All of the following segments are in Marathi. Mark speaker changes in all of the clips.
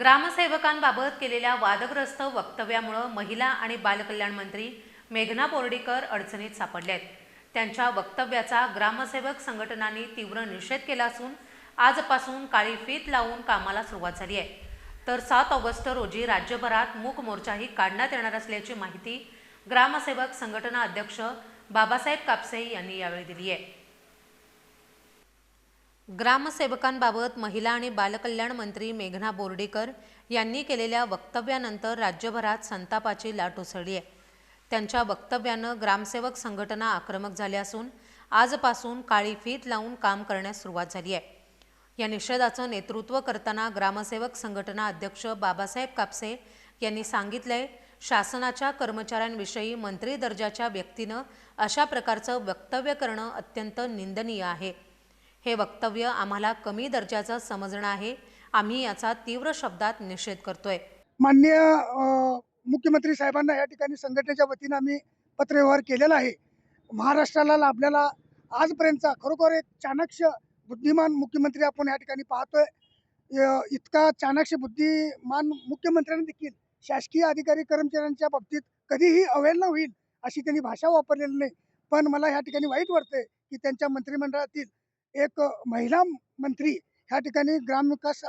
Speaker 1: ग्रामसेवकांबाबत केलेल्या वादग्रस्त वक्तव्यामुळं महिला आणि बालकल्याण मंत्री मेघना बोर्डीकर अडचणीत सापडल्या आहेत त्यांच्या वक्तव्याचा ग्रामसेवक संघटनांनी तीव्र निषेध केला असून आजपासून काळी फीत लावून कामाला सुरुवात झाली आहे. तर सात ऑगस्ट रोजी राज्यभरात मूक मोर्चाही काढण्यात येणार असल्याची माहिती ग्रामसेवक संघटना अध्यक्ष बाबासाहेब कापसे यांनी यावेळी दिली आहे. ग्रामसेवकांबाबत महिला आणि बालकल्याण मंत्री मेघना बोर्डीकर यांनी केलेल्या वक्तव्यानंतर राज्यभरात संतापाची लाट उसळली आहे. त्यांच्या वक्तव्यानं ग्रामसेवक संघटना आक्रमक झाल्या असून आजपासून काळी फीत लावून काम करण्यास सुरुवात झाली आहे. या निषेधाचं नेतृत्व करताना ग्रामसेवक संघटना अध्यक्ष बाबासाहेब कापसे यांनी सांगितलंय शासनाच्या कर्मचाऱ्यांविषयी मंत्री दर्जाच्या व्यक्तीनं अशा प्रकारचं वक्तव्य करणं अत्यंत निंदनीय आहे. हे वक्तव्य आम्हाला कमी दर्जाचं समजणं आहे. आम्ही याचा तीव्र शब्दात निषेध करतोय.
Speaker 2: मान्य मुख्यमंत्री साहेबांना या ठिकाणी संघटनेच्या वतीनं आम्ही पत्रव्यवहार केलेला आहे. महाराष्ट्राला लाभलेला आजपर्यंतचा खरोखर एक चाणक्य बुद्धिमान मुख्यमंत्री आपण या ठिकाणी पाहतोय. य- इतका चाणक्य बुद्धिमान मुख्यमंत्र्यांनी देखील शासकीय अधिकारी कर्मचाऱ्यांच्या बाबतीत कधीही अवहेलना होईल अशी त्यांनी भाषा वापरलेली नाही. पण मला ह्या ठिकाणी वाईट वाटतंय की त्यांच्या मंत्रिमंडळातील एक महिला मंत्री ह्या ठिकाणी ग्रामविकास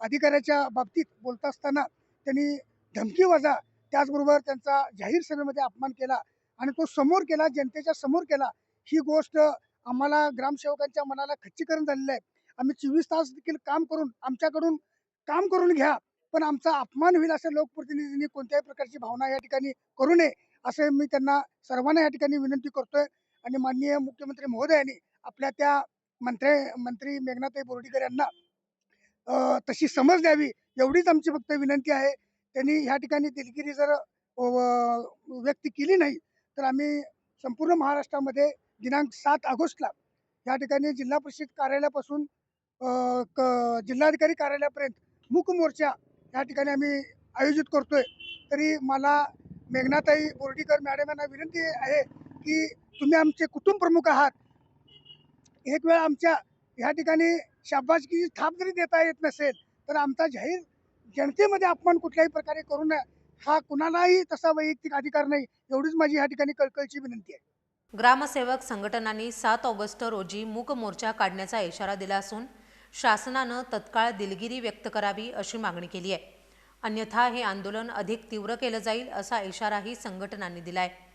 Speaker 2: अधिकाऱ्याच्या बाबतीत बोलत असताना त्यांनी धमकी वजा त्याचबरोबर त्यांचा जाहीर सभेमध्ये अपमान केला आणि तो समोर केला जनतेच्या समोर केला. ही गोष्ट आम्हाला ग्रामसेवकांच्या मनाला खच्चीकरण झालेलं आहे. आम्ही चोवीस तास देखील काम करून आमच्याकडून काम करून घ्या पण आमचा अपमान होईल असं लोकप्रतिनिधींनी कोणत्याही प्रकारची भावना या ठिकाणी करू नये असे मी त्यांना सर्वांना या ठिकाणी विनंती करतोय. आणि माननीय मुख्यमंत्री महोदयांनी आपल्या त्या मंत्री मंत्री मेघनाताई बोर्डीकर यांना तशी समज द्यावी एवढीच आमची फक्त विनंती आहे. त्यांनी ह्या ठिकाणी दिलगिरी जर व्यक्त केली नाही तर आम्ही संपूर्ण महाराष्ट्रामध्ये दिनांक सात ऑगस्टला या ठिकाणी जिल्हा परिषद कार्यालयापासून क- जिल्हाधिकारी कार्यालयापर्यंत मूक मोर्चा या ठिकाणी आम्ही आयोजित करतोय. तरी मला मेघनाताई बोर्डीकर मॅडम यांना विनंती आहे की तुम्ही आमचे कुटुंब प्रमुख आहात. एक वेळ आमच्या या ठिकाणी शाबासकीची थाप जरी देता येत नसेल तर आमचा जाहीर जनतेमध्ये अपमान कुठल्याही प्रकारे करू नये. हा कुणालाही तसा वैयक्तिक अधिकार नाही एवढीच माझी या ठिकाणी कळकळीची विनंती आहे.
Speaker 1: ग्रामसेवक संघटनांनी सात ऑगस्ट रोजी मूक मोर्चा काढण्याचा इशारा दिला असून शासनानं तत्काळ दिलगिरी व्यक्त करावी अशी मागणी केली आहे. अन्यथा हे आंदोलन अधिक तीव्र केलं जाईल असा इशाराही संघटनांनी दिला आहे